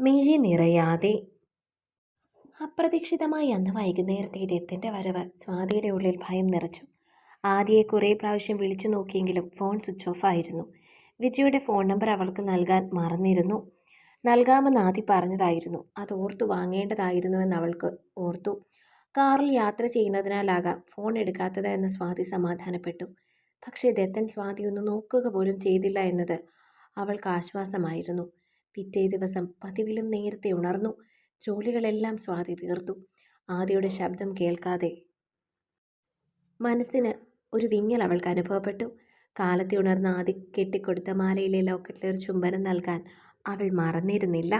മിഴി നിറയാതെ. അപ്രതീക്ഷിതമായി അന്ന് വൈകുന്നേരത്തെ ദത്തിന്റെ വരവ് സ്വാതിയുടെ ഉള്ളിൽ ഭയം നിറച്ചു. ആദ്യയെ കുറേ പ്രാവശ്യം വിളിച്ചു നോക്കിയെങ്കിലും ഫോൺ സ്വിച്ച് ഓഫ് ആയിരുന്നു. വിജയുടെ ഫോൺ നമ്പർ അവൾക്ക് നൽകാൻ മറന്നിരുന്നു. നൽകാമെന്ന് ആദ്യം പറഞ്ഞതായിരുന്നു. അത് ഓർത്തു വാങ്ങേണ്ടതായിരുന്നുവെന്ന് അവൾക്ക് ഓർത്തു. കാറിൽ യാത്ര ചെയ്യുന്നതിനാലാകാം ഫോൺ എടുക്കാത്തത് എന്ന് സ്വാതി സമാധാനപ്പെട്ടു. പക്ഷേ ദത്തൻ സ്വാതി ഒന്ന് നോക്കുക പോലും ചെയ്തില്ല എന്നത് അവൾക്ക് ആശ്വാസമായിരുന്നു. പിറ്റേ ദിവസം പതിവിലും നേരത്തെ ഉണർന്നു. ജോലികളെല്ലാം സ്വാതി തീർത്തു. ആദിയുടെ ശബ്ദം കേൾക്കാതെ മനസ്സിന് ഒരു വിങ്ങൽ അവൾക്ക് അനുഭവപ്പെട്ടു. കാലത്തെ ഉണർന്ന ആദി കെട്ടിക്കൊടുത്ത മാലയിലെ ലോക്കറ്റിലൊരു ചുംബനം നൽകാൻ അവൾ മറന്നിരുന്നില്ല.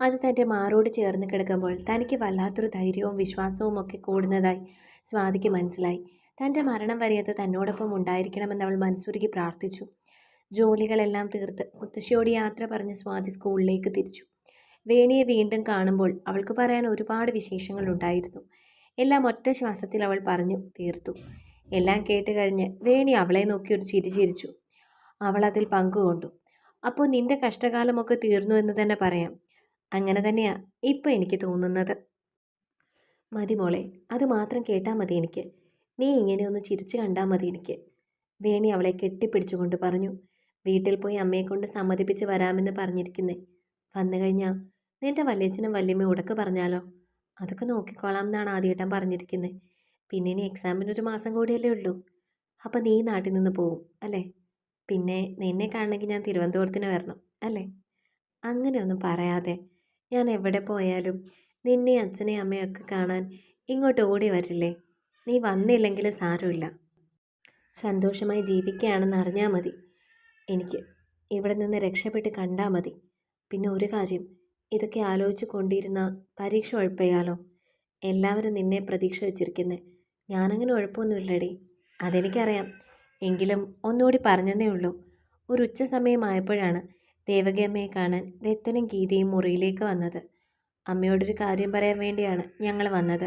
അത് തന്റെ മാറോട് ചേർന്ന് കിടക്കുമ്പോൾ തനിക്ക് വല്ലാത്തൊരു ധൈര്യവും വിശ്വാസവും ഒക്കെ കൂടുന്നതായി സ്വാതിക്ക് മനസ്സിലായി. തന്റെ മരണം വരെ അത് തന്നോടൊപ്പം ഉണ്ടായിരിക്കണമെന്ന് അവൾ മനസ്സുരുകി പ്രാർത്ഥിച്ചു. ജോലികളെല്ലാം തീർത്ത് മുത്തശ്ശിയോട് യാത്ര പറഞ്ഞ് സ്വാതി സ്കൂളിലേക്ക് തിരിച്ചു. വേണിയെ വീണ്ടും കാണുമ്പോൾ അവൾക്ക് പറയാൻ ഒരുപാട് വിശേഷങ്ങളുണ്ടായിരുന്നു എല്ലാം ഒറ്റ ശ്വാസത്തിൽ അവൾ പറഞ്ഞു തീർത്തു. എല്ലാം കേട്ട് കഴിഞ്ഞ് വേണി അവളെ നോക്കി ഒരു ചിരി ചിരിച്ചു. അവൾ അതിൽ പങ്കുകൊണ്ടു. അപ്പോൾ നിന്റെ കഷ്ടകാലമൊക്കെ തീർന്നു എന്ന് തന്നെ പറയാം. അങ്ങനെ തന്നെയാ ഇപ്പം എനിക്ക് തോന്നുന്നത്. മതി മോളെ അത് മാത്രം കേട്ടാൽ മതി എനിക്ക്. നീ ഇങ്ങനെ ഒന്ന് ചിരിച്ചു കണ്ടാൽ മതി എനിക്ക്. വേണി അവളെ കെട്ടിപ്പിടിച്ചുകൊണ്ട് പറഞ്ഞു. വീട്ടിൽ പോയി അമ്മയെ കൊണ്ട് സമ്മതിപ്പിച്ച് വരാമെന്ന് പറഞ്ഞിരിക്കുന്നേ. വന്നു കഴിഞ്ഞാൽ നിന്റെ വല്യച്ഛനും വല്യമ്മയും ഉടക്ക് പറഞ്ഞാലോ? അതൊക്കെ നോക്കിക്കോളാം എന്നാണ് ആദ്യേട്ടൻ പറഞ്ഞിരിക്കുന്നത് പിന്നെ ഇനി എക്സാമിന് ഒരു മാസം കൂടിയല്ലേ ഉള്ളൂ. അപ്പം നീ നാട്ടിൽ നിന്ന് പോവും അല്ലേ? പിന്നെ നിന്നെ കാണണമെങ്കിൽ ഞാൻ തിരുവനന്തപുരത്തിന് വരണം അല്ലേ? അങ്ങനെയൊന്നും പറയാതെ ഞാൻ എവിടെ പോയാലും നിന്നെ അച്ഛനെയും അമ്മയൊക്കെ കാണാൻ ഇങ്ങോട്ട് ഓടി വരില്ലേ? നീ വന്നില്ലെങ്കിൽ സാരമില്ല. സന്തോഷമായി ജീവിക്കുകയാണെന്ന് അറിഞ്ഞാൽ മതി. എനിക്ക് ഇവിടെ നിന്ന് രക്ഷപ്പെട്ട് കണ്ടാൽ മതി. പിന്നെ ഒരു കാര്യം ഇതൊക്കെ ആലോചിച്ച് കൊണ്ടിരുന്ന പരീക്ഷ ഉഴപ്പയാലോ? എല്ലാവരും നിന്നെ പ്രതീക്ഷ വെച്ചിരിക്കുന്നത് ഞാനങ്ങനെ ഉഴപ്പൊന്നുമില്ലടി. അതെനിക്കറിയാം. എങ്കിലും ഒന്നുകൂടി പറഞ്ഞതേ ഉള്ളൂ. ഒരു ഉച്ച സമയമായപ്പോഴാണ് ദേവകിയമ്മയെ കാണാൻ ദത്തനും ഗീതയും മുറിയിലേക്ക് വന്നത്. അമ്മയോടൊരു കാര്യം പറയാൻ വേണ്ടിയാണ് ഞങ്ങൾ വന്നത്.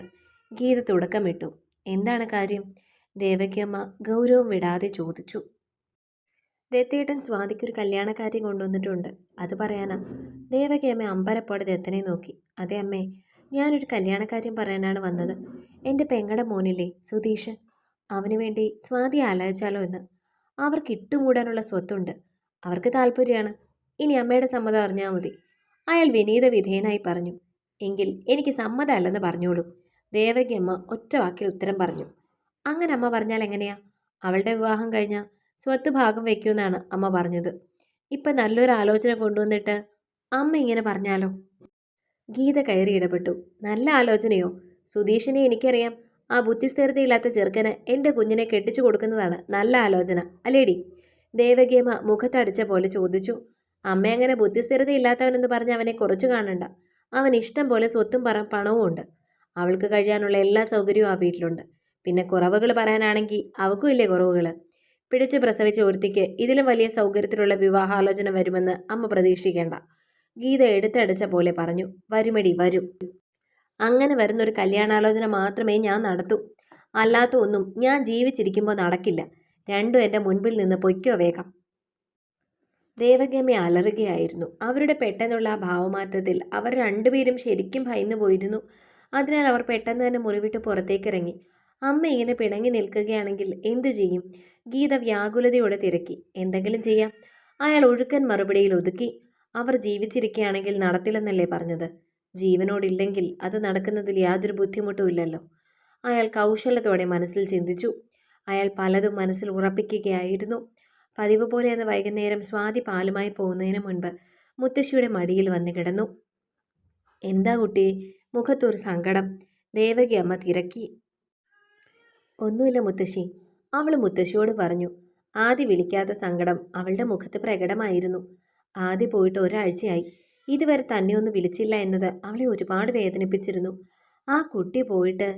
ഗീത തുടക്കമിട്ടു. എന്താണ് കാര്യം? ദേവകിയമ്മ ഗൗരവം വിടാതെ ചോദിച്ചു. ദത്തേട്ടൻ സ്വാതിക്കൊരു കല്യാണക്കാര്യം കൊണ്ടുവന്നിട്ടുണ്ട്. അത് പറയാനാ. ദേവകി അമ്മ അമ്പരപ്പോടെ ദത്തനെ നോക്കി. അതെ അമ്മേ ഞാനൊരു കല്യാണക്കാര്യം പറയാനാണ് വന്നത്. എന്റെ പെങ്ങടെ മോനില്ലേ സുധീഷ് അവന് വേണ്ടി സ്വാതി ആലോചിച്ചാലോ എന്ന്. അവർക്ക് ഇട്ടുമൂടാനുള്ള സ്വത്തുണ്ട്. അവർക്ക് താല്പര്യമാണ്. ഇനി അമ്മയുടെ സമ്മതം അറിഞ്ഞാൽ മതി. അയാൾ വിനീത വിധേയനായി പറഞ്ഞു. എങ്കിൽ എനിക്ക് സമ്മതമല്ലെന്ന് പറഞ്ഞോളൂ. ദേവകി അമ്മ ഒറ്റ വാക്കിൽ ഉത്തരം പറഞ്ഞു. അങ്ങനെ അമ്മ പറഞ്ഞാൽ എങ്ങനെയാ? അവളുടെ വിവാഹം കഴിഞ്ഞാൽ സ്വത്ത് ഭാഗം വയ്ക്കുമെന്നാണ് അമ്മ പറഞ്ഞത്. ഇപ്പം നല്ലൊരു ആലോചന കൊണ്ടുവന്നിട്ട് അമ്മ ഇങ്ങനെ പറഞ്ഞാലോ? ഗീത കയറി ഇടപെട്ടു. നല്ല ആലോചനയോ? സുധീഷിനെ എനിക്കറിയാം. ആ ബുദ്ധിസ്ഥിരതയില്ലാത്ത ചെറുക്കന് എന്റെ കുഞ്ഞിനെ കെട്ടിച്ചു കൊടുക്കുന്നതാണ് നല്ല ആലോചന അല്ലേടി? ദേവകിയമ്മ മുഖത്തടിച്ച പോലെ ചോദിച്ചു. അമ്മ അങ്ങനെ ബുദ്ധിസ്ഥിരതയില്ലാത്തവനെന്ന് പറഞ്ഞ് അവനെ കുറച്ചു കാണണ്ട. അവൻ ഇഷ്ടം പോലെ സ്വത്തും പറ പണവും ഉണ്ട്. അവൾക്ക് കഴിയാനുള്ള എല്ലാ സൗകര്യവും ആ വീട്ടിലുണ്ട്. പിന്നെ കുറവുകൾ പറയാനാണെങ്കിൽ അവക്കും ഇല്ലേ കുറവുകൾ പിടിച്ച് പ്രസവിച്ച ഒരുത്തിക്ക് ഇതിലും വലിയ സൗകര്യത്തിലുള്ള വിവാഹാലോചന വരുമെന്ന് അമ്മ പ്രതീക്ഷിക്കേണ്ട. ഗീത എടുത്തടിച്ച പോലെ പറഞ്ഞു വരുമടി വരും. അങ്ങനെ വരുന്നൊരു കല്യാണാലോചന മാത്രമേ ഞാൻ നടത്തൂ. അല്ലാത്ത ഒന്നും ഞാൻ ജീവിച്ചിരിക്കുമ്പോൾ നടക്കില്ല. രണ്ടും എന്റെ മുൻപിൽ നിന്ന് പൊയ്ക്കോ വേഗം. ദേവഗമ്മ അലറുകയായിരുന്നു. അവരുടെ പെട്ടെന്നുള്ള ആ ഭാവമാറ്റത്തിൽ അവർ രണ്ടുപേരും ശരിക്കും ഭയന്നു പോയിരുന്നു. അതിനാൽ അവർ പെട്ടെന്ന് തന്നെ മുറിവിട്ട് പുറത്തേക്കിറങ്ങി അമ്മ ഇങ്ങനെ പിണങ്ങി നിൽക്കുകയാണെങ്കിൽ എന്തു ചെയ്യും? ഗീത വ്യാകുലതയോടെ തിരക്കി. എന്തെങ്കിലും ചെയ്യാം. അയാൾ ഒഴുക്കൻ മറുപടിയിൽ ഒതുക്കി അവർ ജീവിച്ചിരിക്കുകയാണെങ്കിൽ നടത്തില്ലെന്നല്ലേ പറഞ്ഞത്? ജീവനോടില്ലെങ്കിൽ അത് നടക്കുന്നതിൽ യാതൊരു ബുദ്ധിമുട്ടും ഇല്ലല്ലോ. അയാൾ കൗശലത്തോടെ മനസ്സിൽ ചിന്തിച്ചു. അയാൾ പലതും മനസ്സിൽ ഉറപ്പിക്കുകയായിരുന്നു. പതിവ് പോലെ അന്ന് വൈകുന്നേരം സ്വാതി പാലുമായി പോകുന്നതിന് മുൻപ് മുത്തശ്ശിയുടെ മടിയിൽ വന്നു കിടന്നു. എന്താ കുട്ടി? മുഖത്തൊരു സങ്കടം. ദേവകി അമ്മ തിരക്കി. ഒന്നുമില്ല മുത്തശ്ശി. അവൾ മുത്തശ്ശിയോട് പറഞ്ഞു ആദ്യ വിളിക്കാത്ത സങ്കടം അവളുടെ മുഖത്ത് പ്രകടമായിരുന്നു. ആദ്യ പോയിട്ട് ഒരാഴ്ചയായി. ഇതുവരെ തന്നെ ഒന്ന് വിളിച്ചില്ല എന്നത് അവളെ ഒരുപാട് വേദനിപ്പിച്ചിരുന്നു. ആ കുട്ടി പോയിട്ട്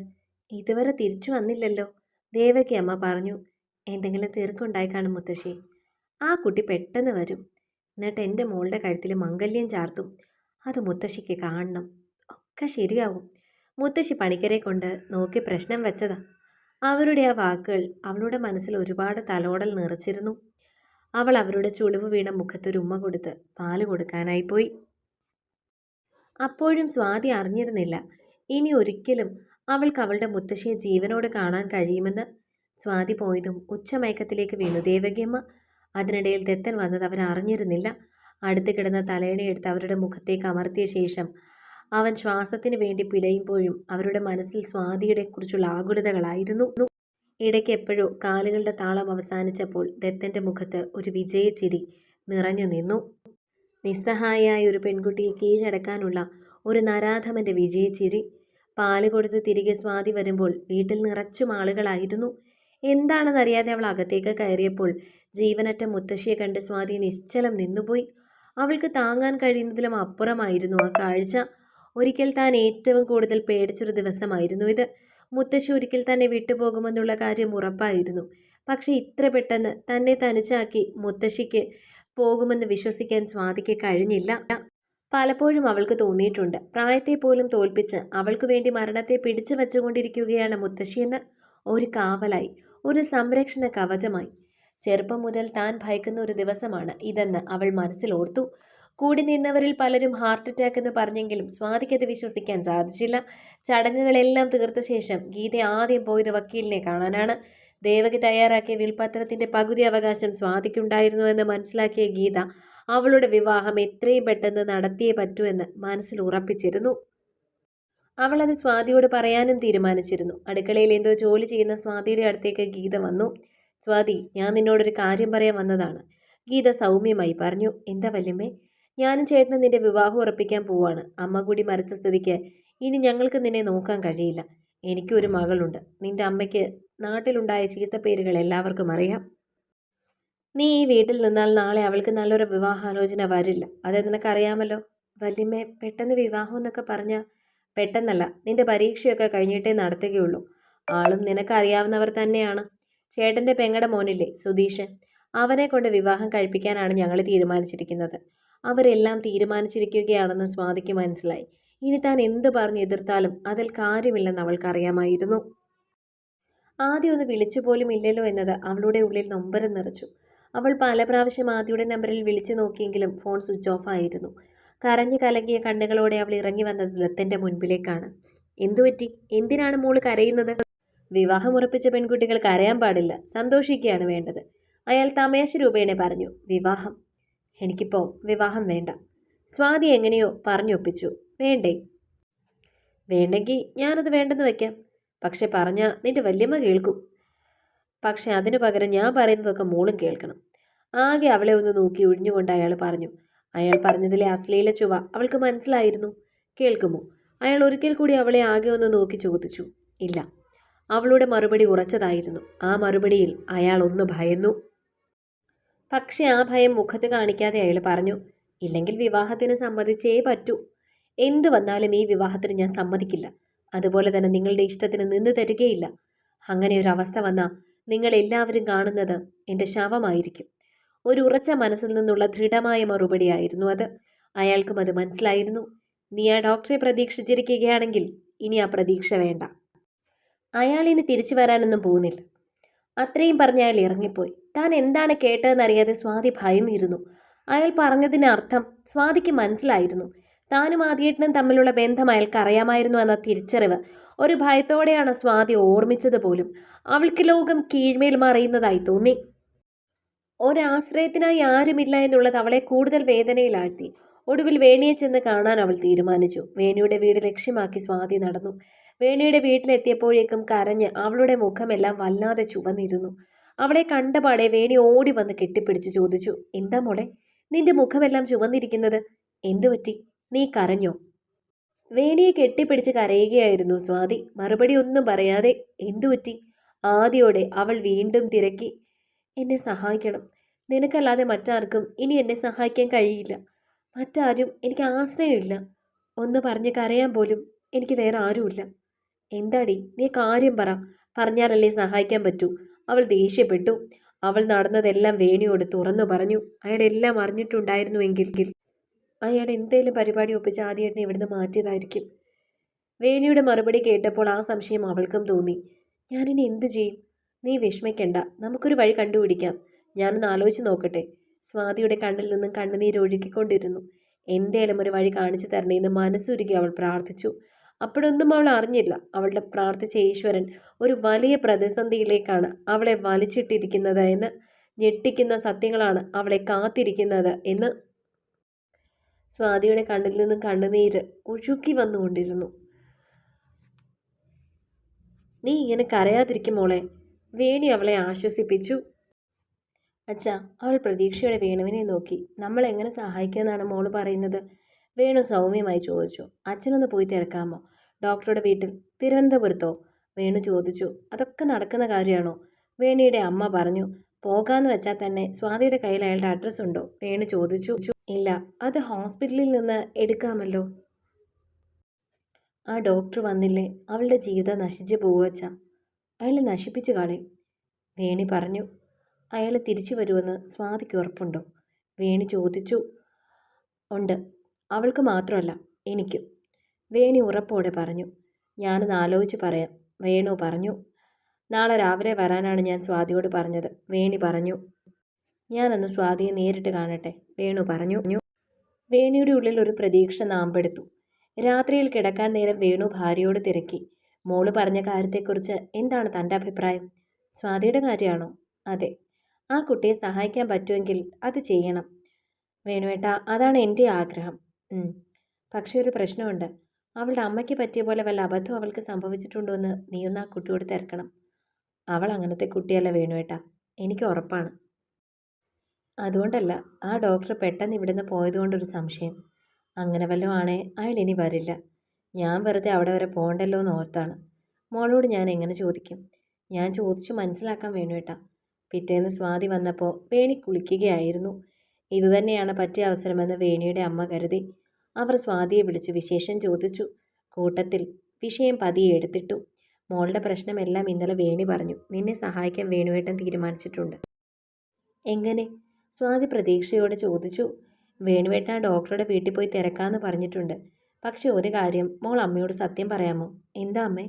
ഇതുവരെ തിരിച്ചു വന്നില്ലല്ലോ? ദേവകി അമ്മ പറഞ്ഞു എന്തെങ്കിലും തീർക്കുണ്ടായി കാണും മുത്തശ്ശി. ആ കുട്ടി പെട്ടെന്ന് വരും. എന്നിട്ട് എന്റെ മോളുടെ കഴുത്തിൽ മംഗല്യം ചാർത്തും. അത് മുത്തശ്ശിക്ക് കാണണം. ഒക്കെ ശരിയാവും. മുത്തശ്ശി പണിക്കരെ കൊണ്ട് നോക്കി പ്രശ്നം വെച്ചതാ. അവരുടെ ആ വാക്കുകൾ അവളുടെ മനസ്സിൽ ഒരുപാട് തലോടൽ നിറച്ചിരുന്നു. അവൾ അവരുടെ ചുളിവ് വീണ മുഖത്തൊരു ഉമ്മ കൊടുത്ത് പാൽ കൊടുക്കാനായി പോയി. അപ്പോഴും സ്വാതി അറിഞ്ഞിരുന്നില്ല. ഇനി ഒരിക്കലും അവൾക്ക് അവളുടെ മുത്തശ്ശിയെ ജീവനോട് കാണാൻ കഴിയുമെന്ന്. സ്വാതി പോയതും ഉച്ചമയക്കത്തിലേക്ക് വീണു ദേവകിയമ്മ. അതിനിടയിൽ തെത്തൻ വന്നത് അവർ അറിഞ്ഞിരുന്നില്ല അടുത്ത് കിടന്ന തലയണയെടുത്ത് അവരുടെ മുഖത്തേക്ക് അമർത്തിയ ശേഷം അവൻ ശ്വാസത്തിന് വേണ്ടി പിടയുമ്പോഴും അവരുടെ മനസ്സിൽ സ്വാതിയുടെ കുറിച്ചുള്ള ആകുലതകളായിരുന്നു. ഇടയ്ക്ക് എപ്പോഴോ കാലുകളുടെ താളം അവസാനിച്ചപ്പോൾ ദത്തന്റെ മുഖത്ത് ഒരു വിജയച്ചിരി നിറഞ്ഞു നിന്നു. നിസ്സഹായയായ ഒരു പെൺകുട്ടിയെ കീഴടക്കാനുള്ള ഒരു നരാധമന്റെ വിജയച്ചിരി പാൽ കൊടുത്ത് തിരികെ സ്വാതി വരുമ്പോൾ വീട്ടിൽ നിറച്ചും ആളുകളായിരുന്നു. എന്താണെന്നറിയാതെ അവൾ അകത്തേക്ക് കയറിയപ്പോൾ ജീവനറ്റ മുത്തശ്ശിയെ കണ്ട് സ്വാതി നിശ്ചലം നിന്നുപോയി. അവൾക്ക് താങ്ങാൻ കഴിയുന്നതിലും അപ്പുറമായിരുന്നു ആ കാഴ്ച. ഒരിക്കൽ താൻ ഏറ്റവും കൂടുതൽ പേടിച്ചൊരു ദിവസമായിരുന്നു ഇത്. മുത്തശ്ശി ഒരിക്കൽ തന്നെ വിട്ടുപോകുമെന്നുള്ള കാര്യം ഉറപ്പായിരുന്നു. പക്ഷെ ഇത്ര പെട്ടെന്ന് തന്നെ തനിച്ചാക്കി മുത്തശ്ശിക്ക് പോകുമെന്ന് വിശ്വസിക്കാൻ സ്വാതിക്ക് കഴിഞ്ഞില്ല. പലപ്പോഴും അവൾക്ക് തോന്നിയിട്ടുണ്ട്. പ്രായത്തെ പോലും തോൽപ്പിച്ച് അവൾക്ക് വേണ്ടി മരണത്തെ പിടിച്ചു വച്ചുകൊണ്ടിരിക്കുകയാണ് മുത്തശ്ശിയെന്ന് ഒരു കാവലായി ഒരു സംരക്ഷണ കവചമായി. ചെറുപ്പം മുതൽ താൻ ഭയക്കുന്ന ഒരു ദിവസമാണ് ഇതെന്ന് അവൾ മനസ്സിലോർത്തു. കൂടി നിന്നവരിൽ പലരും ഹാർട്ട് അറ്റാക്ക് എന്ന് പറഞ്ഞെങ്കിലും സ്വാതിക്കത് വിശ്വസിക്കാൻ സാധിച്ചില്ല. ചടങ്ങുകളെല്ലാം തീർത്ത ശേഷം ഗീത ആദ്യം പോയത് വക്കീലിനെ കാണാനാണ്. ദേവകി തയ്യാറാക്കിയ വിൽപത്രത്തിന്റെ പകുതി അവകാശം സ്വാതിക്കുണ്ടായിരുന്നുവെന്ന് മനസ്സിലാക്കിയ ഗീത അവളുടെ വിവാഹം എത്രയും പെട്ടെന്ന് നടത്തിയേ പറ്റൂ എന്ന് മനസ്സിൽ ഉറപ്പിച്ചിരുന്നു. അവൾ അത് സ്വാതിയോട് പറയാനും തീരുമാനിച്ചിരുന്നു. അടുക്കളയിൽ എന്തോ ജോലി ചെയ്യുന്ന സ്വാതിയുടെ അടുത്തേക്ക് ഗീത വന്നു. സ്വാതി ഞാൻ നിന്നോടൊരു കാര്യം പറയാൻ വന്നതാണ്. ഗീത സൗമ്യമായി പറഞ്ഞു എന്താ വല്യമ്മേ? ഞാനും ചേട്ടനും നിന്റെ വിവാഹം ഉറപ്പിക്കാൻ പോവാണ്. അമ്മ കൂടി മരിച്ച സ്ഥിതിക്ക് ഇനി ഞങ്ങൾക്ക് നിന്നെ നോക്കാൻ കഴിയില്ല. എനിക്കൊരു മകളുണ്ട്. നിന്റെ അമ്മയ്ക്ക് നാട്ടിലുണ്ടായ ചീത്തപ്പേരുകൾ എല്ലാവർക്കും അറിയാം. നീ ഈ വീട്ടിൽ നിന്നാൽ നാളെ അവൾക്ക് നല്ലൊരു വിവാഹാലോചന വരില്ല. അത് നിനക്കറിയാമല്ലോ. വല്യമ്മേ പെട്ടെന്ന് വിവാഹം എന്നൊക്കെ പറഞ്ഞാൽ പെട്ടെന്നല്ല. നിന്റെ പരീക്ഷയൊക്കെ കഴിഞ്ഞിട്ടേ നടത്തുകയുള്ളൂ. ആളും നിനക്കറിയാവുന്നവർ തന്നെയാണ്. ചേട്ടന്റെ പെങ്ങടെ മോനില്ലേ സുധീഷ്? അവനെ കൊണ്ട് വിവാഹം കഴിപ്പിക്കാനാണ് ഞങ്ങൾ തീരുമാനിച്ചിരിക്കുന്നത്. അവരെല്ലാം തീരുമാനിച്ചിരിക്കുകയാണെന്ന് സ്വാതിക്ക് മനസ്സിലായി. ഇനി താൻ എന്ത് പറഞ്ഞ് എതിർത്താലും അതിൽ കാര്യമില്ലെന്ന് അവൾക്കറിയാമായിരുന്നു. ആദ്യം ഒന്ന് വിളിച്ചു പോലും ഇല്ലല്ലോ എന്നത് അവളുടെ ഉള്ളിൽ നൊമ്പരം നിറച്ചു. അവൾ പല പ്രാവശ്യം ആദ്യയുടെ നമ്പറിൽ വിളിച്ചു നോക്കിയെങ്കിലും ഫോൺ സ്വിച്ച് ഓഫ് ആയിരുന്നു. കരഞ്ഞു കലങ്ങിയ കണ്ണുകളോടെ അവൾ ഇറങ്ങി വന്നത് ദത്തന്റെ മുൻപിലേക്കാണ്. എന്തുപറ്റി എന്തിനാണ് മോൾ കരയുന്നത്? വിവാഹം ഉറപ്പിച്ച പെൺകുട്ടികൾ കരയാൻ പാടില്ല. സന്തോഷിക്കുകയാണ് വേണ്ടത്. അയാൾ തമേശ രൂപേണ പറഞ്ഞു. വിവാഹം. എനിക്കിപ്പോൾ വിവാഹം വേണ്ട. സ്വാതി എങ്ങനെയോ പറഞ്ഞൊപ്പിച്ചു. വേണ്ടേ? വേണ്ടെങ്കിൽ ഞാനത് വേണ്ടെന്ന് വയ്ക്കാം പക്ഷെ പറഞ്ഞാൽ നിന്റെ വല്യമ്മ കേൾക്കും. പക്ഷെ അതിനു പകരം ഞാൻ പറയുന്നതൊക്കെ മോളും കേൾക്കണം. ആകെ അവളെ ഒന്ന് നോക്കി ഒഴിഞ്ഞുകൊണ്ട് അയാൾ പറഞ്ഞു. അയാൾ പറഞ്ഞതിലെ അശ്ലീല ചുവ അവൾക്ക് മനസ്സിലായിരുന്നു. കേൾക്കുമോ? അയാൾ ഒരിക്കൽ കൂടി അവളെ ആകെ ഒന്ന് നോക്കി ചോദിച്ചു. ഇല്ല. അവളുടെ മറുപടി ഉറച്ചതായിരുന്നു. ആ മറുപടിയിൽ അയാൾ ഒന്ന് ഭയന്നു. പക്ഷെ ആ ഭയം മുഖത്ത് കാണിക്കാതെ അയാൾ പറഞ്ഞു ഇല്ലെങ്കിൽ വിവാഹത്തിന് സമ്മതിച്ചേ പറ്റൂ. എന്തു വന്നാലും ഈ വിവാഹത്തിന് ഞാൻ സമ്മതിക്കില്ല. അതുപോലെ തന്നെ നിങ്ങളുടെ ഇഷ്ടത്തിന് നിന്ന് തരികയില്ല. അങ്ങനെ ഒരു അവസ്ഥ വന്നാൽ നിങ്ങൾ എല്ലാവരും കാണുന്നത് എന്റെ ശവമായിരിക്കും. ഒരു ഉറച്ച മനസ്സിൽ നിന്നുള്ള ദൃഢമായ മറുപടിയായിരുന്നു അത്. അയാൾക്കും അത് മനസ്സിലായിരുന്നു. നീ ആ ഡോക്ടറെ പ്രതീക്ഷിച്ചിരിക്കുകയാണെങ്കിൽ ഇനി ആ പ്രതീക്ഷ വേണ്ട. അയാൾ ഇനി തിരിച്ചു വരാനൊന്നും പോകുന്നില്ല. അത്രയും പറഞ്ഞ് അയാൾ ഇറങ്ങിപ്പോയി. താൻ എന്താണ് കേട്ടതെന്നറിയാതെ സ്വാതി ഭയന്നിരുന്നു അയാൾ പറഞ്ഞതിന് അർത്ഥം സ്വാതിക്ക് മനസ്സിലായിരുന്നു. താനും ആദ്യേട്ടനും തമ്മിലുള്ള ബന്ധം അയാൾക്ക് അറിയാമായിരുന്നു എന്ന തിരിച്ചറിവ്. ഒരു ഭയത്തോടെയാണ് സ്വാതി ഓർമ്മിച്ചത് പോലും. അവൾക്ക് ലോകം കീഴ്മേൽ മറിയുന്നതായി തോന്നി. ഒരാശ്രയത്തിനായി ആരുമില്ല എന്നുള്ളത് അവളെ കൂടുതൽ വേദനയിലാഴ്ത്തി. ഒടുവിൽ വേണിയെ ചെന്ന് കാണാൻ അവൾ തീരുമാനിച്ചു. വേണിയുടെ വീട് ലക്ഷ്യമാക്കി സ്വാതി നടന്നു. വേണിയുടെ വീട്ടിലെത്തിയപ്പോഴേക്കും കരഞ്ഞ് അവളുടെ മുഖമെല്ലാം വല്ലാതെ ചുവന്നിരുന്നു. അവളെ കണ്ടപാടെ വേണി ഓടി വന്ന് കെട്ടിപ്പിടിച്ച് ചോദിച്ചു എന്താ മോളെ നിന്റെ മുഖമെല്ലാം ചുവന്നിരിക്കുന്നത്? എന്തു പറ്റി? നീ കരഞ്ഞോ? വേണിയെ കെട്ടിപ്പിടിച്ച് കരയുകയായിരുന്നു സ്വാതി. മറുപടി ഒന്നും പറയാതെ എന്തു പറ്റി? ആദ്യോടെ അവൾ വീണ്ടും തിരക്കി എന്നെ സഹായിക്കണം. നിനക്കല്ലാതെ മറ്റാർക്കും ഇനി എന്നെ സഹായിക്കാൻ കഴിയില്ല. മറ്റാരും എനിക്ക് ആശ്രയമില്ല. ഒന്ന് പറഞ്ഞ് കരയാൻ പോലും എനിക്ക് വേറെ ആരുമില്ല. എന്താടി? നീ കാര്യം പറ. പറഞ്ഞാലല്ലേ സഹായിക്കാൻ പറ്റൂ. അവൾ ദേഷ്യപ്പെട്ടു. അവൾ നടന്നതെല്ലാം വേണിയോട് തുറന്നു പറഞ്ഞു. അയാൾ എല്ലാം അറിഞ്ഞിട്ടുണ്ടായിരുന്നു അറിഞ്ഞിട്ടുണ്ടായിരുന്നുവെങ്കിൽ അയാൾ എന്തേലും പരിപാടി ഒപ്പിച്ച് ആദ്യേട്ടനെ ഇവിടുന്ന് മാറ്റിയതായിരിക്കും. വേണിയുടെ മറുപടി കേട്ടപ്പോൾ ആ സംശയം അവൾക്കും തോന്നി. ഞാനിനി എന്ത് ചെയ്യും? നീ വിഷമിക്കണ്ട. നമുക്കൊരു വഴി കണ്ടുപിടിക്കാം. ഞാനൊന്ന് ആലോചിച്ച് നോക്കട്ടെ. സ്വാതിയുടെ കണ്ണിൽ നിന്നും കണ്ണുനീരൊഴുകിക്കൊണ്ടിരുന്നു എന്തേലും ഒരു വഴി കാണിച്ചു തരണേന്ന് മനസ്സുരുകി അവൾ പ്രാർത്ഥിച്ചു. അപ്പോഴൊന്നും അവൾ അറിഞ്ഞില്ല. അവളുടെ പ്രാർത്ഥിച്ച ഈശ്വരൻ ഒരു വലിയ പ്രതിസന്ധിയിലേക്കാണ് അവളെ വലിച്ചിട്ടിരിക്കുന്നത് എന്ന് ഞെട്ടിക്കുന്ന സത്യങ്ങളാണ് അവളെ കാത്തിരിക്കുന്നത് എന്ന് സ്വാതിയുടെ കണ്ണിൽ നിന്നും കണ്ണുനീര് ഒഴുക്കി വന്നുകൊണ്ടിരുന്നു. നീ ഇങ്ങനെ കരയാതിരിക്കും മോളെ വേണി അവളെ ആശ്വസിപ്പിച്ചു. അച്ഛ അവൾ പ്രതീക്ഷയോടെ വേണുവിനെ നോക്കി. നമ്മൾ എങ്ങനെ സഹായിക്കുമെന്നാണ് മോൾ പറയുന്നത്? വേണു സൗമ്യമായി ചോദിച്ചു. അച്ഛനൊന്ന് പോയി തിരക്കാമോ? ഡോക്ടറുടെ വീട്ടിൽ തിരുവനന്തപുരത്തോ? വേണു ചോദിച്ചു. അതൊക്കെ നടക്കുന്ന കാര്യമാണോ? വേണിയുടെ അമ്മ പറഞ്ഞു പോകാന്ന് വെച്ചാൽ തന്നെ സ്വാതിയുടെ കയ്യിൽ അയാളുടെ അഡ്രസ്സ് ഉണ്ടോ? വേണു ചോദിച്ചു. ഇല്ല. അത് ഹോസ്പിറ്റലിൽ നിന്ന് എടുക്കാമല്ലോ. ആ ഡോക്ടർ വന്നില്ലേ? അവളുടെ ജീവിതം നശിച്ചു പോവുവച്ച. അയാളെ നശിപ്പിച്ചു കളയും. വേണി പറഞ്ഞു അയാൾ തിരിച്ചു വരുമെന്ന് സ്വാതിക്ക് ഉറപ്പുണ്ടോ? വേണി ചോദിച്ചു ഉണ്ട്. അവൾക്ക് മാത്രമല്ല എനിക്കും. വേണി ഉറപ്പോടെ പറഞ്ഞു. ഞാനൊന്ന് ആലോചിച്ച് പറയാം. വേണു പറഞ്ഞു. നാളെ രാവിലെ വരാനാണ് ഞാൻ സ്വാതിയോട് പറഞ്ഞത്. വേണി പറഞ്ഞു. ഞാനൊന്ന് സ്വാതിയെ നേരിട്ട് കാണട്ടെ. വേണു പറഞ്ഞു. വേണിയുടെ ഉള്ളിൽ ഒരു പ്രതീക്ഷ നാമ്പെടുത്തു. രാത്രിയിൽ കിടക്കാൻ നേരം വേണു ഭാര്യയോട് തിരക്കി. മോൾ പറഞ്ഞ കാര്യത്തെക്കുറിച്ച് എന്താണ് തന്റെ അഭിപ്രായം? സ്വാതിയുടെ കാര്യമാണോ? അതെ. ആ കുട്ടിയെ സഹായിക്കാൻ പറ്റുമെങ്കിൽ അത് ചെയ്യണം. വേണുവേട്ട അതാണ് എന്റെ ആഗ്രഹം. പക്ഷേ ഒരു പ്രശ്നമുണ്ട്. അവളുടെ അമ്മയ്ക്ക് പറ്റിയ പോലെ വല്ല അബദ്ധം അവൾക്ക് സംഭവിച്ചിട്ടുണ്ടോ എന്ന് നീയൊന്ന് ആ കുട്ടിയോട് തിരക്കണം. അവൾ അങ്ങനത്തെ കുട്ടിയല്ല വേണുവേട്ടാ. എനിക്ക് ഉറപ്പാണ്. അതുകൊണ്ടല്ല ആ ഡോക്ടർ പെട്ടെന്ന് ഇവിടുന്ന് പോയതുകൊണ്ടൊരു സംശയം. അങ്ങനെ വല്ലതും ആണേ അയാൾ ഇനി വരില്ല. ഞാൻ വെറുതെ അവിടെ വരെ പോകണ്ടല്ലോ എന്ന് ഓർത്താണ്. മോളോട് ഞാൻ എങ്ങനെ ചോദിക്കും? ഞാൻ ചോദിച്ചു മനസ്സിലാക്കാൻ വേണുവേട്ടാ. പിറ്റേന്ന് സ്വാതി വന്നപ്പോൾ വേണി കുളിക്കുകയായിരുന്നു. ഇതുതന്നെയാണ് പറ്റിയ അവസരമെന്ന് വേണിയുടെ അമ്മ കരുതി. അവർ സ്വാതിയെ വിളിച്ചു. വിശേഷം ചോദിച്ചു. കൂട്ടത്തിൽ വിഷയം പതിയെ എടുത്തിട്ടു. മോളുടെ പ്രശ്നമെല്ലാം ഇന്നലെ വേണി പറഞ്ഞു. നിന്നെ സഹായിക്കാൻ വേണുവേട്ടൻ തീരുമാനിച്ചിട്ടുണ്ട്. എങ്ങനെ? സ്വാതി പ്രതീക്ഷയോടെ ചോദിച്ചു. വേണുവേട്ടൻ ഡോക്ടറുടെ വീട്ടിൽ പോയി തിരക്കാമെന്ന് പറഞ്ഞിട്ടുണ്ട്. പക്ഷെ ഒരു കാര്യം മോൾ അമ്മയോട് സത്യം പറയാമോ? എന്താ അമ്മേ?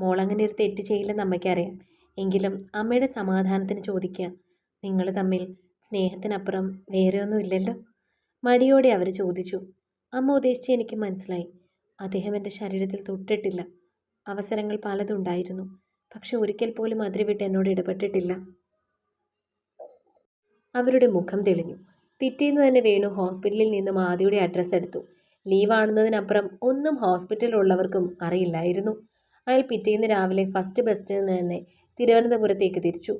മോൾ അങ്ങനെ ഒരു തെറ്റ് ചെയ്യില്ലെന്ന് അമ്മയ്ക്കറിയാം എങ്കിലും അമ്മയുടെ സമാധാനത്തിന് ചോദിക്കുക നിങ്ങൾ തമ്മിൽ സ്നേഹത്തിനപ്പുറം വേറെ ഒന്നും ഇല്ലല്ലോ? മടിയോടെ അവർ ചോദിച്ചു. അമ്മ ഉദ്ദേശിച്ച് എനിക്ക് മനസ്സിലായി. അദ്ദേഹം എന്റെ ശരീരത്തിൽ തൊട്ടിട്ടില്ല. അവസരങ്ങൾ പലതുണ്ടായിരുന്നു. പക്ഷെ ഒരിക്കൽ പോലും അതിരുവിട്ട് എന്നോട് ഇടപെട്ടിട്ടില്ല. അവരുടെ മുഖം തെളിഞ്ഞു. പിറ്റേന്ന് തന്നെ വേണു ഹോസ്പിറ്റലിൽ നിന്നും ആദ്യയുടെ അഡ്രസ്സ് എടുത്തു. ലീവാണെന്നതിനപ്പുറം ഒന്നും ഹോസ്പിറ്റലിലുള്ളവർക്കും അറിയില്ലായിരുന്നു. അയാൾ പിറ്റേന്ന് രാവിലെ ഫസ്റ്റ് ബസ്സിൽ നിന്ന് തന്നെ തിരുവനന്തപുരത്തേക്ക് തിരിച്ചു.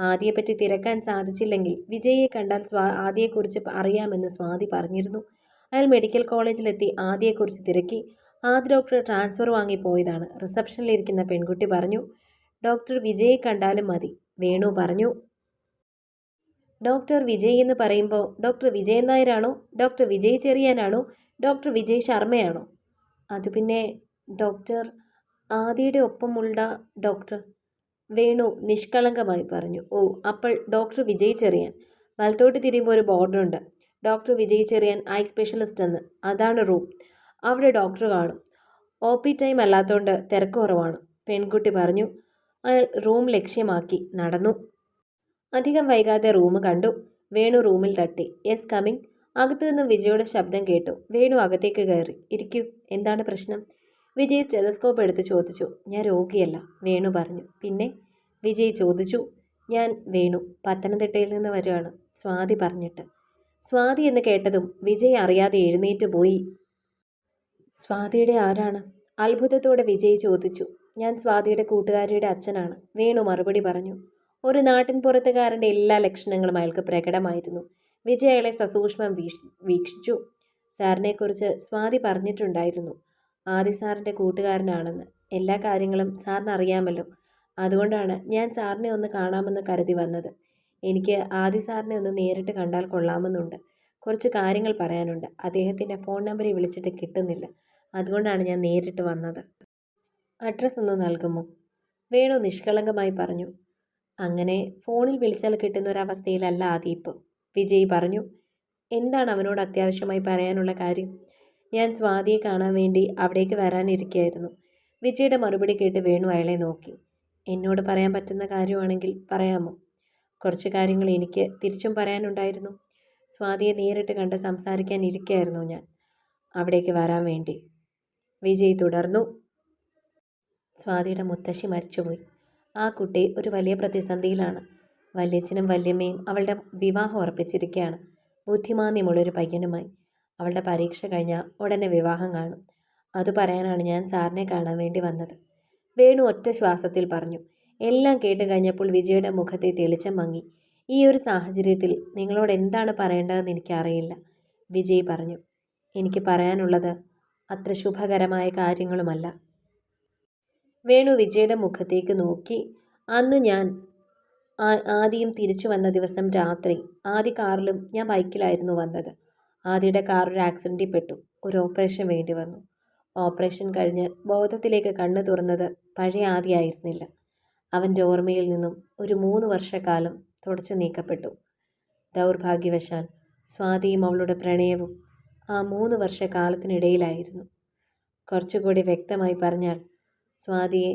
ആദിയെപ്പറ്റി തിരക്കാൻ സാധിച്ചില്ലെങ്കിൽ വിജയെ കണ്ടാൽ സ്വാ ആദിയെക്കുറിച്ച് അറിയാമെന്ന് സ്വാതി പറഞ്ഞിരുന്നു. അയാൾ മെഡിക്കൽ കോളേജിലെത്തി ആദിയെക്കുറിച്ച് തിരക്കി. ആദ്യ ഡോക്ടർ ട്രാൻസ്ഫർ വാങ്ങി പോയതാണ്. റിസപ്ഷനിലിരിക്കുന്ന പെൺകുട്ടി പറഞ്ഞു ഡോക്ടർ വിജയെ കണ്ടാലും മതി. വേണു പറഞ്ഞു ഡോക്ടർ വിജയ് എന്ന് പറയുമ്പോൾ ഡോക്ടർ വിജയൻ നായരാണോ? ഡോക്ടർ വിജയ് ചെറിയാനാണോ? ഡോക്ടർ വിജയ് ശർമ്മയാണോ? അത് പിന്നെ ഡോക്ടർ ആദിയുടെ ഒപ്പമുള്ള ഡോക്ടർ വേണു നിഷ്കളങ്കമായി പറഞ്ഞു. ഓ അപ്പോൾ ഡോക്ടർ വിജയ് ചെറിയാൻ. വലത്തോട്ട് തിരിയുമ്പോൾ ഒരു ബോർഡറുണ്ട്. Doctor Vijay Cherian eye specialist എന്ന്. അതാണ് റൂം. അവിടെ ഡോക്ടർ കാണും. ഒ പി ടൈം അല്ലാത്തതുകൊണ്ട് തിരക്ക് കുറവാണ്. പെൺകുട്ടി പറഞ്ഞു അയാൾ റൂം ലക്ഷ്യമാക്കി നടന്നു. അധികം വൈകാതെ റൂം കണ്ടു. വേണു റൂമിൽ തട്ടി. Yes coming. അകത്തു നിന്ന് വിജയുടെ ശബ്ദം കേട്ടു. വേണു അകത്തേക്ക് കയറി. ഇരിക്കൂ. എന്താണ് പ്രശ്നം? വിജയ് സ്റ്റെലസ്കോപ്പ് എടുത്ത് ചോദിച്ചു. ഞാൻ രോഗിയല്ല വേണു പറഞ്ഞു. പിന്നെ? വിജയ് ചോദിച്ചു. ഞാൻ വേണു. പത്തനംതിട്ടയിൽ നിന്ന് വരുവാണ് സ്വാതി പറഞ്ഞിട്ട്. സ്വാതി എന്ന് കേട്ടതും വിജയ് അറിയാതെ എഴുന്നേറ്റ് പോയി. സ്വാതിയുടെ ആരാണ്? അത്ഭുതത്തോടെ വിജയ് ചോദിച്ചു. ഞാൻ സ്വാതിയുടെ കൂട്ടുകാരിയുടെ അച്ഛനാണ്. വേണു മറുപടി പറഞ്ഞു. ഒരു നാട്ടിൻ പുറത്തുകാരന്റെ എല്ലാ ലക്ഷണങ്ങളും അയാൾക്ക് പ്രകടമായിരുന്നു. വിജയ് അയാളെ സസൂക്ഷ്മം വീക്ഷിച്ചു. സാറിനെക്കുറിച്ച് സ്വാതി പറഞ്ഞിട്ടുണ്ടായിരുന്നു. ആദി സാറിന്റെ കൂട്ടുകാരനാണെന്ന്. എല്ലാ കാര്യങ്ങളും സാറിന് അറിയാമല്ലോ അതുകൊണ്ടാണ് ഞാൻ സാറിനെ ഒന്ന് കാണാമെന്ന് കരുതി വന്നത്. എനിക്ക് ആദി സാറിനെ ഒന്ന് നേരിട്ട് കണ്ടാൽ കൊള്ളാമെന്നുണ്ട്. കുറച്ച് കാര്യങ്ങൾ പറയാനുണ്ട്. അദ്ദേഹത്തിന്റെ ഫോൺ നമ്പറിൽ വിളിച്ചിട്ട് കിട്ടുന്നില്ല. അതുകൊണ്ടാണ് ഞാൻ നേരിട്ട് വന്നത്. അഡ്രസ്സ് ഒന്ന് നൽകുമോ? വേണു നിഷ്കളങ്കമായി പറഞ്ഞു. അങ്ങനെ ഫോണിൽ വിളിച്ചാൽ കിട്ടുന്ന ഒരവസ്ഥയിലല്ല ആദി ഇപ്പോൾ വിജയ് പറഞ്ഞു. എന്താണ് അവനോട് അത്യാവശ്യമായി പറയാനുള്ള കാര്യം? ഞാൻ സ്വാതിയെ കാണാൻ വേണ്ടി അവിടേക്ക് വരാനിരിക്കുകയായിരുന്നു. വിജയുടെ മറുപടി കേട്ട് വേണു അയാളെ നോക്കി. എന്നോട് പറയാൻ പറ്റുന്ന കാര്യമാണെങ്കിൽ പറയാമോ? കുറച്ച് കാര്യങ്ങൾ എനിക്ക് തിരിച്ചും പറയാനുണ്ടായിരുന്നു. സ്വാതിയെ നേരിട്ട് കണ്ട് സംസാരിക്കാൻ ഇരിക്കുകയായിരുന്നു ഞാൻ. അവിടേക്ക് വരാൻ വേണ്ടി. വിജയ് തുടർന്നു. സ്വാതിയുടെ മുത്തശ്ശി മരിച്ചുപോയി. ആ കുട്ടി ഒരു വലിയ പ്രതിസന്ധിയിലാണ്. വല്യച്ഛനും വല്യമ്മയും അവളുടെ വിവാഹം ഉറപ്പിച്ചിരിക്കുകയാണ് ബുദ്ധിമാന്യമുള്ളൊരു പയ്യനുമായി. അവളുടെ പരീക്ഷ കഴിഞ്ഞാൽ ഉടനെ വിവാഹം കാണും. അത് പറയാനാണ് ഞാൻ സാറിനെ കാണാൻ വേണ്ടി വന്നത്. വേണു ഒറ്റ ശ്വാസത്തിൽ പറഞ്ഞു. എല്ലാം കേട്ട് കഴിഞ്ഞപ്പോൾ വിജയുടെ മുഖത്തെ തെളിച്ചം മങ്ങി. ഈ ഒരു സാഹചര്യത്തിൽ നിങ്ങളോട് എന്താണ് പറയേണ്ടതെന്ന് എനിക്കറിയില്ല വിജയ് പറഞ്ഞു. എനിക്ക് പറയാനുള്ളത് അത്ര ശുഭകരമായ കാര്യങ്ങളുമല്ല. വേണു വിജയുടെ മുഖത്തേക്ക് നോക്കി. അന്ന് ഞാൻ ആദ്യം തിരിച്ചു വന്ന ദിവസം രാത്രി ആദ്യ കാറിലും ഞാൻ ബൈക്കിലായിരുന്നു വന്നത്. ആദ്യയുടെ കാർ ഒരു ആക്സിഡന്റിൽ പെട്ടു. ഒരു ഓപ്പറേഷൻ വേണ്ടി വന്നു. ഓപ്പറേഷൻ കഴിഞ്ഞ് ബോധത്തിലേക്ക് കണ്ണു തുറന്നത് പഴയ ആദ്യമായിരുന്നില്ല. അവന്റെ ഓർമ്മയിൽ നിന്നും ഒരു മൂന്ന് വർഷക്കാലം തുടച്ചു നീക്കപ്പെട്ടു. ദൗർഭാഗ്യവശാൽ സ്വാതിയും അവളുടെ പ്രണയവും ആ മൂന്ന് വർഷക്കാലത്തിനിടയിലായിരുന്നു. കുറച്ചുകൂടി വ്യക്തമായി പറഞ്ഞാൽ സ്വാതിയെ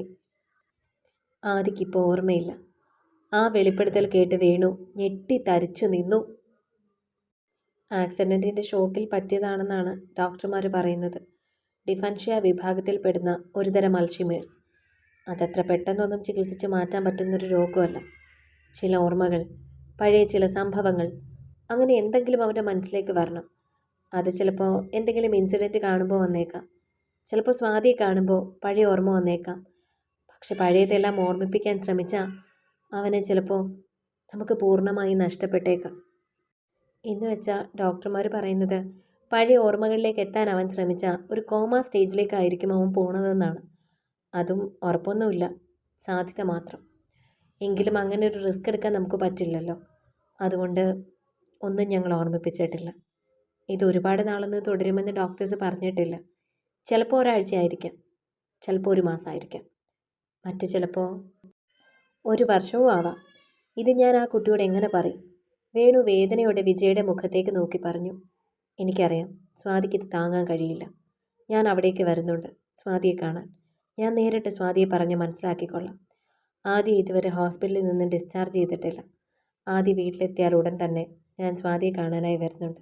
ആദിക്കിപ്പോൾ ഓർമ്മയില്ല. ആ വെളിപ്പെടുത്തൽ കേട്ട് വേണു ഞെട്ടി തരിച്ചു നിന്നു. ആക്സിഡന്റിന്റെ ഷോക്കിൽ പറ്റിയതാണെന്നാണ് ഡോക്ടർമാർ പറയുന്നത്. ഡിഫൻഷ്യ വിഭാഗത്തിൽപ്പെടുന്ന ഒരുതരം അൾഷിമേഴ്സ്. അതത്ര പെട്ടെന്നൊന്നും ചികിത്സിച്ച് മാറ്റാൻ പറ്റുന്നൊരു രോഗമല്ല. ചില ഓർമ്മകൾ പഴയ ചില സംഭവങ്ങൾ അങ്ങനെ എന്തെങ്കിലും അവന്റെ മനസ്സിലേക്ക് വരണം. അത് ചിലപ്പോൾ എന്തെങ്കിലും ഇൻസിഡന്റ് കാണുമ്പോൾ വന്നേക്കാം. ചിലപ്പോൾ സ്വാതിയെ കാണുമ്പോൾ പഴയ ഓർമ്മ വന്നേക്കാം. പക്ഷെ പഴയതെല്ലാം ഓർമ്മിപ്പിക്കാൻ ശ്രമിച്ചാൽ അവനെ ചിലപ്പോൾ നമുക്ക് പൂർണമായി നഷ്ടപ്പെട്ടേക്കാം. എന്ന് വെച്ചാൽ ഡോക്ടർമാർ പറയുന്നത് പഴയ ഓർമ്മകളിലേക്ക് എത്താൻ അവൻ ശ്രമിച്ച ഒരു കോമ സ്റ്റേജിലേക്കായിരിക്കും അവൻ പോണതെന്നാണ്. അതും ഉറപ്പൊന്നുമില്ല. സാധ്യത മാത്രം. എങ്കിലും അങ്ങനെ ഒരു റിസ്ക് എടുക്കാൻ നമുക്ക് പറ്റില്ലല്ലോ. അതുകൊണ്ട് ഒന്നും ഞങ്ങൾ ഓർമ്മിപ്പിച്ചിട്ടില്ല. ഇത് ഒരുപാട് നാളൊന്നും തുടരുമെന്ന് ഡോക്ടേഴ്സ് പറഞ്ഞിട്ടില്ല. ചിലപ്പോൾ ഒരാഴ്ചയായിരിക്കാം. ചിലപ്പോൾ ഒരു മാസമായിരിക്കാം. മറ്റു ചിലപ്പോൾ ഒരു വർഷവും ആവാം. ഇത് ഞാൻ ആ കുട്ടിയോട് എങ്ങനെ പറയും? വേണു വേദനയോടെ വിജയുടെ മുഖത്തേക്ക് നോക്കി പറഞ്ഞു. എനിക്കറിയാം സ്വാതിക്ക് ഇത് താങ്ങാൻ കഴിയില്ല. ഞാൻ അവിടേക്ക് വരുന്നുണ്ട് സ്വാതിയെ കാണാൻ. ഞാൻ നേരിട്ട് സ്വാതിയെ പറഞ്ഞ് മനസ്സിലാക്കിക്കൊള്ളാം. ആദ്യം ഇതുവരെ ഹോസ്പിറ്റലിൽ നിന്ന് ഡിസ്ചാർജ് ചെയ്തിട്ടില്ല. ആദ്യ വീട്ടിലെത്തിയാൽ ഉടൻ തന്നെ ഞാൻ സ്വാതിയെ കാണാനായി വരുന്നുണ്ട്.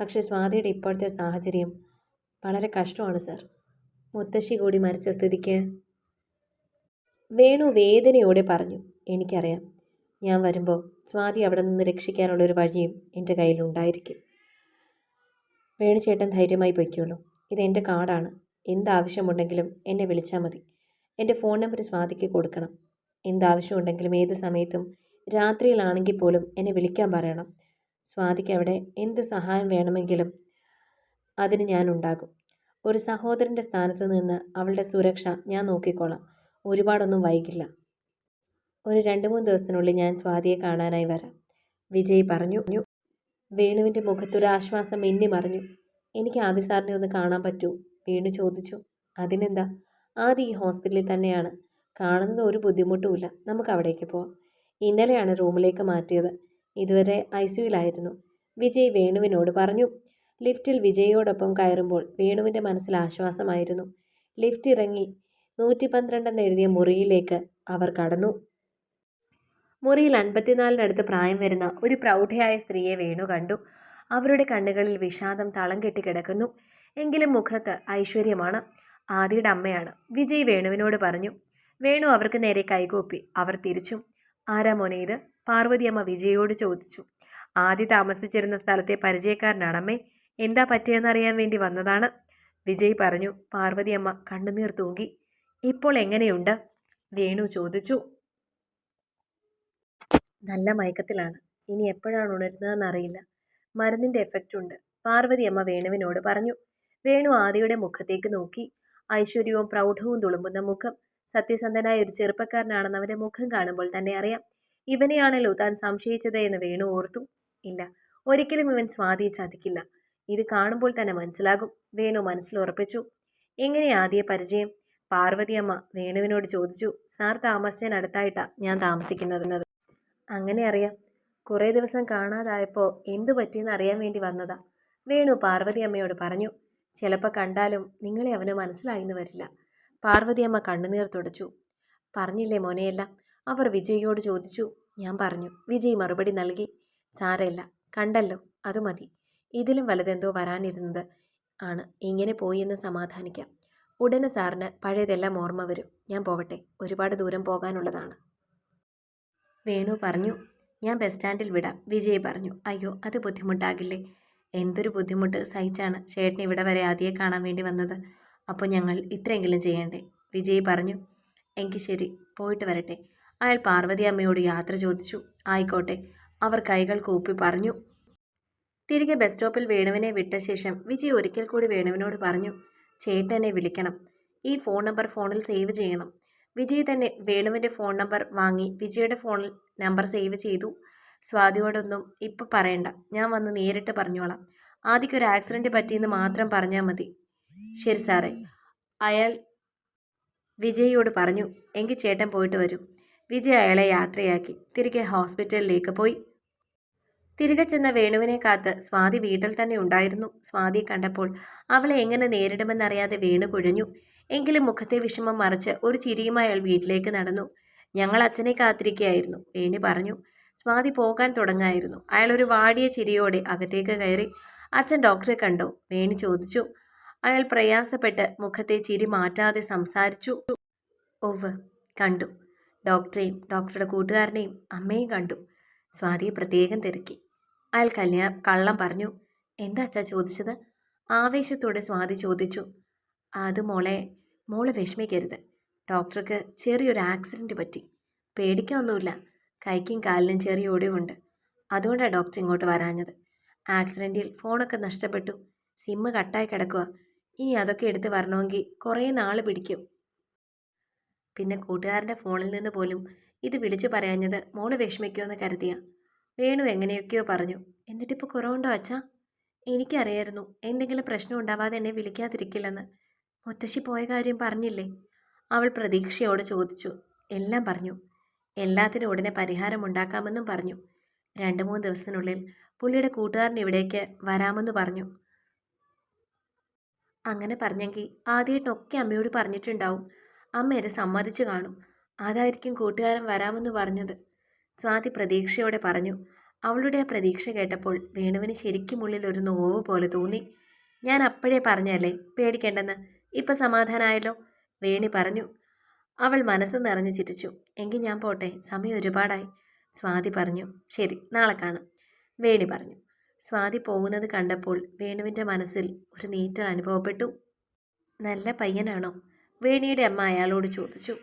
പക്ഷേ സ്വാതിയുടെ ഇപ്പോഴത്തെ സാഹചര്യം വളരെ കഷ്ടമാണ് സർ. മുത്തശ്ശി കൂടി മരിച്ച സ്ഥിതിക്ക് വേണു വേദനയോടെ പറഞ്ഞു. എനിക്കറിയാം. ഞാൻ വരുമ്പോൾ സ്വാതി അവിടെ നിന്ന് രക്ഷിക്കാനുള്ളൊരു വഴിയും എന്റെ കയ്യിലുണ്ടായിരിക്കും. വേണുചേട്ടൻ ധൈര്യമായി പൊയ്ക്കോളൂ. ഇതെന്റെ കാർഡാണ്. എന്താവശ്യമുണ്ടെങ്കിലും എന്നെ വിളിച്ചാൽ മതി. എന്റെ ഫോൺ നമ്പർ സ്വാതിക്ക് കൊടുക്കണം. എന്താവശ്യമുണ്ടെങ്കിലും ഏത് സമയത്തും രാത്രിയിലാണെങ്കിൽ പോലും എന്നെ വിളിക്കാൻ പറയണം. സ്വാതിക്ക് അവിടെ എന്ത് സഹായം വേണമെങ്കിലും അതിന് ഞാൻ ഉണ്ടാകും. ഒരു സഹോദരന്റെ സ്ഥാനത്ത് നിന്ന് അവളുടെ സുരക്ഷ ഞാൻ നോക്കിക്കോളാം. ഒരുപാടൊന്നും വൈകില്ല. ഒരു രണ്ട് മൂന്ന് ദിവസത്തിനുള്ളിൽ ഞാൻ സ്വാതിയെ കാണാനായി വരാം. വിജയ് പറഞ്ഞു. വേണുവിന്റെ മുഖത്തൊരു ആശ്വാസം മിന്നി മറിഞ്ഞു. എനിക്ക് ആദി സാറിനെ ഒന്ന് കാണാൻ പറ്റൂ? വേണു ചോദിച്ചു അതിനെന്താ? ആദ്യം ഈ ഹോസ്പിറ്റലിൽ തന്നെയാണ്. കാണുന്നത് ഒരു ബുദ്ധിമുട്ടുമില്ല. നമുക്ക് അവിടേക്ക് പോവാം. ഇന്നലെയാണ് റൂമിലേക്ക് മാറ്റിയത്. ഇതുവരെ ഐ സിയുലായിരുന്നു. വിജയ് വേണുവിനോട് പറഞ്ഞു ലിഫ്റ്റിൽ വിജയോടൊപ്പം കയറുമ്പോൾ വേണുവിന്റെ മനസ്സിൽ ആശ്വാസമായിരുന്നു. ലിഫ്റ്റ് ഇറങ്ങി നൂറ്റി പന്ത്രണ്ടെന്ന് എഴുതിയ മുറിയിലേക്ക് അവർ കടന്നു. മുറിയിൽ അൻപത്തിനാലിനടുത്ത് പ്രായം വരുന്ന ഒരു പ്രൗഢയായ സ്ത്രീയെ വേണു കണ്ടു. അവരുടെ കണ്ണുകളിൽ വിഷാദം തളം കെട്ടി കിടക്കുന്നു. എങ്കിലും മുഖത്ത് ഐശ്വര്യമാണ്. ആദിയുടെ അമ്മയാണ്. വിജയ് വേണുവിനോട് പറഞ്ഞു. വേണു അവർക്ക് നേരെ കൈകൂപ്പി. അവർ തിരിച്ചു. ആരാ മോനെ ഇത്? പാർവതിയമ്മ വിജയോട് ചോദിച്ചു. ആദ്യ താമസിച്ചിരുന്ന സ്ഥലത്തെ പരിചയക്കാരനാണമ്മേ. എന്താ പറ്റിയെന്നറിയാൻ വേണ്ടി വന്നതാണ്. വിജയ് പറഞ്ഞു. പാർവതിയമ്മ കണ്ണുനീർ തൂകി. ഇപ്പോൾ എങ്ങനെയുണ്ട്? വേണു ചോദിച്ചു. നല്ല മയക്കത്തിലാണ്. ഇനി എപ്പോഴാണ് ഉണരുന്നതെന്നറിയില്ല. മരുന്നിന്റെ എഫക്റ്റ് ഉണ്ട് പാർവതിയമ്മ വേണുവിനോട് പറഞ്ഞു. വേണു ആദിയുടെ മുഖത്തേക്ക് നോക്കി. ഐശ്വര്യവും പ്രൗഢവും തുളുമ്പുന്ന മുഖം. സത്യസന്ധനായ ഒരു ചെറുപ്പക്കാരനാണെന്ന് അവന്റെ മുഖം കാണുമ്പോൾ തന്നെ അറിയാം. ഇവനെയാണല്ലോ താൻ സംശയിച്ചത് എന്ന് വേണു ഓർത്തു. ഇല്ല ഒരിക്കലും ഇവൻ സ്വാതിയെ ചതിക്കില്ല. ഇത് കാണുമ്പോൾ തന്നെ മനസ്സിലാകും. വേണു മനസ്സിൽ ഉറപ്പിച്ചു. എങ്ങനെ ആദ്യ പരിചയം? പാർവതിയമ്മ വേണുവിനോട് ചോദിച്ചു. സാർ താമസിച്ചതിനടുത്തായിട്ടാണ് ഞാൻ താമസിക്കുന്നത് അങ്ങനെ അറിയാം. കുറേ ദിവസം കാണാതായപ്പോൾ എന്തു പറ്റിയെന്ന് അറിയാൻ വേണ്ടി വന്നതാ. വേണു പാർവതി അമ്മയോട് പറഞ്ഞു. ചിലപ്പോൾ കണ്ടാലും നിങ്ങളെ അവന് മനസ്സിലായിന്ന് വരില്ല. പാർവതിയമ്മ കണ്ണുനീർ തുടച്ചു. പറഞ്ഞില്ലേ മോനെയല്ല അവർ വിജയിയോട് ചോദിച്ചു. ഞാൻ പറഞ്ഞു. വിജയ് മറുപടി നൽകി. സാരമില്ല. കണ്ടല്ലോ. അത് മതി. ഇതിലും വലുതെന്തോ വരാനിരുന്നത് ആണ്. ഇങ്ങനെ പോയി എന്ന് സമാധാനിക്കാം. ഉടനെ സാറിന് പഴയതെല്ലാം ഓർമ്മ വരും. ഞാൻ പോവട്ടെ. ഒരുപാട് ദൂരം പോകാനുള്ളതാണ്. വേണു പറഞ്ഞു. ഞാൻ ബസ് സ്റ്റാൻഡിൽ വിടാം. വിജയ് പറഞ്ഞു. അയ്യോ അത് ബുദ്ധിമുട്ടാകില്ലേ? എന്തൊരു ബുദ്ധിമുട്ട് സഹിച്ചാണ് ചേട്ടൻ ഇവിടെ വരെ ആദ്യയെ കാണാൻ വേണ്ടി വന്നത്. അപ്പോൾ ഞങ്ങൾ ഇത്രയെങ്കിലും ചെയ്യണ്ടേ? വിജയ് പറഞ്ഞു എങ്കിൽ ശരി പോയിട്ട് വരട്ടെ. അയാൾ പാർവതി അമ്മയോട് യാത്ര ചോദിച്ചു ആയിക്കോട്ടെ. അവർ കൈകൾ കൂപ്പി പറഞ്ഞു. തിരികെ ബസ് സ്റ്റോപ്പിൽ വേണുവിനെ വിട്ട ശേഷം വിജയ് ഒരിക്കൽ കൂടി വേണുവിനോട് പറഞ്ഞു ചേട്ടനെ വിളിക്കണം. ഈ ഫോൺ നമ്പർ ഫോണിൽ സേവ് ചെയ്യണം. വിജയ് തന്നെ വേണുവിന്റെ ഫോൺ നമ്പർ വാങ്ങി വിജയുടെ ഫോണിൽ നമ്പർ സേവ് ചെയ്തു. സ്വാതിയോടൊന്നും ഇപ്പം പറയണ്ട. ഞാൻ വന്ന് നേരിട്ട് പറഞ്ഞോളാം. ആദ്യക്ക് ഒരു ആക്സിഡന്റ് പറ്റിയെന്ന് മാത്രം പറഞ്ഞാൽ മതി. ശരി സാറേ. അയാൾ വിജയിയോട് പറഞ്ഞു എങ്കിൽ ചേട്ടൻ പോയിട്ട് വരും. വിജയ് അയാളെ യാത്രയാക്കി. തിരികെ ഹോസ്പിറ്റലിലേക്ക് പോയി. തിരികെ ചെന്ന വേണുവിനെ കാത്ത് സ്വാതി വീട്ടിൽ തന്നെ ഉണ്ടായിരുന്നു. സ്വാതി കണ്ടപ്പോൾ അവളെ എങ്ങനെ നേരിടുമെന്നറിയാതെ വേണു കുഴഞ്ഞു. എങ്കിലും മുഖത്തെ വിഷമം മറച്ച് ഒരു ചിരിയുമായി അയാൾ വീട്ടിലേക്ക് നടന്നു. ഞങ്ങൾ അച്ഛനെ കാത്തിരിക്കുകയായിരുന്നു വേണി പറഞ്ഞു സ്വാതി പോകാൻ തുടങ്ങായിരുന്നു. അയാൾ ഒരു വാടിയ ചിരിയോടെ അകത്തേക്ക് കയറി അച്ഛൻ ഡോക്ടറെ കണ്ടു. വേണി ചോദിച്ചു. അയാൾ പ്രയാസപ്പെട്ട് മുഖത്തെ ചിരി മാറ്റാതെ സംസാരിച്ചു. ഒവ് കണ്ടു. ഡോക്ടറെയും ഡോക്ടറുടെ കൂട്ടുകാരനെയും അമ്മയും കണ്ടു. സ്വാതിയെ പ്രത്യേകം തിരക്കി. അയാൾ കല്യാ കള്ളം പറഞ്ഞു. എന്താ അച്ഛാ ചോദിച്ചത്? ആവേശത്തോടെ സ്വാതി ചോദിച്ചു. അത് മോളെ മോൾ വിഷമിക്കരുത്. ഡോക്ടർക്ക് ചെറിയൊരു ആക്സിഡന്റ് പറ്റി. പേടിക്കാനൊന്നുമില്ല. കൈക്കും കാലിനും ചെറിയ ഒടിവുണ്ട്. അതുകൊണ്ടാണ് ഡോക്ടർ ഇങ്ങോട്ട് വരാഞ്ഞത്. ആക്സിഡന്റിൽ ഫോണൊക്കെ നഷ്ടപ്പെട്ടു. സിമ്മ് കട്ടായി കിടക്കുക ഇനി അതൊക്കെ എടുത്ത് വരണമെങ്കിൽ കുറേ നാൾ പിടിക്കും. പിന്നെ കൂട്ടുകാരന്റെ ഫോണിൽ നിന്ന് പോലും ഇത് വിളിച്ചു പറയാഞ്ഞത് മോൾ വിഷമിക്കുമെന്ന് കരുതിയ. വേണു എങ്ങനെയൊക്കെയോ പറഞ്ഞു. എന്നിട്ടിപ്പോൾ കുറവുണ്ടോ അച്ഛാ? എനിക്കറിയായിരുന്നു എന്തെങ്കിലും പ്രശ്നം ഉണ്ടാവാതെ എന്നെ വിളിക്കാതിരിക്കില്ലെന്ന്. മുത്തശ്ശി പോയ കാര്യം പറഞ്ഞില്ലേ? അവൾ പ്രതീക്ഷയോട് ചോദിച്ചു. എല്ലാം പറഞ്ഞു. എല്ലാത്തിനും ഉടനെ പരിഹാരം ഉണ്ടാക്കാമെന്നും പറഞ്ഞു. രണ്ട് മൂന്ന് ദിവസത്തിനുള്ളിൽ പുള്ളിയുടെ കൂട്ടുകാരൻ ഇവിടേക്ക് വരാമെന്ന് പറഞ്ഞു. അങ്ങനെ പറഞ്ഞെങ്കിൽ ആദ്യമായിട്ടൊക്കെ അമ്മയോട് പറഞ്ഞിട്ടുണ്ടാവും. അമ്മ ഇത് സമ്മതിച്ചു കാണും. അതായിരിക്കും കൂട്ടുകാരൻ വരാമെന്ന് പറഞ്ഞത്. സ്വാതി പ്രതീക്ഷയോടെ പറഞ്ഞു. അവളുടെ ആ പ്രതീക്ഷ കേട്ടപ്പോൾ വേണുവിന് ശരിക്കും ഉള്ളിൽ ഒരു നോവ് പോലെ തോന്നി. ഞാൻ അപ്പോഴേ പറഞ്ഞല്ലേ? പേടിക്കേണ്ടെന്ന്. ഇപ്പം സമാധാനമായല്ലോ വേണി പറഞ്ഞു. അവൾ മനസ്സ് നിറഞ്ഞു ചിരിച്ചു. എങ്കിൽ ഞാൻ പോട്ടെ. സമയം ഒരുപാടായി. സ്വാതി പറഞ്ഞു. ശരി നാളെ കാണാം. വേണി പറഞ്ഞു. സ്വാതി പോകുന്നത് കണ്ടപ്പോൾ വേണുവിന്റെ മനസ്സിൽ ഒരു നീറ്റൽ അനുഭവപ്പെട്ടു. നല്ല പയ്യനാണോ? വേണിയുടെ അമ്മ അയാളോട് ചോദിച്ചു.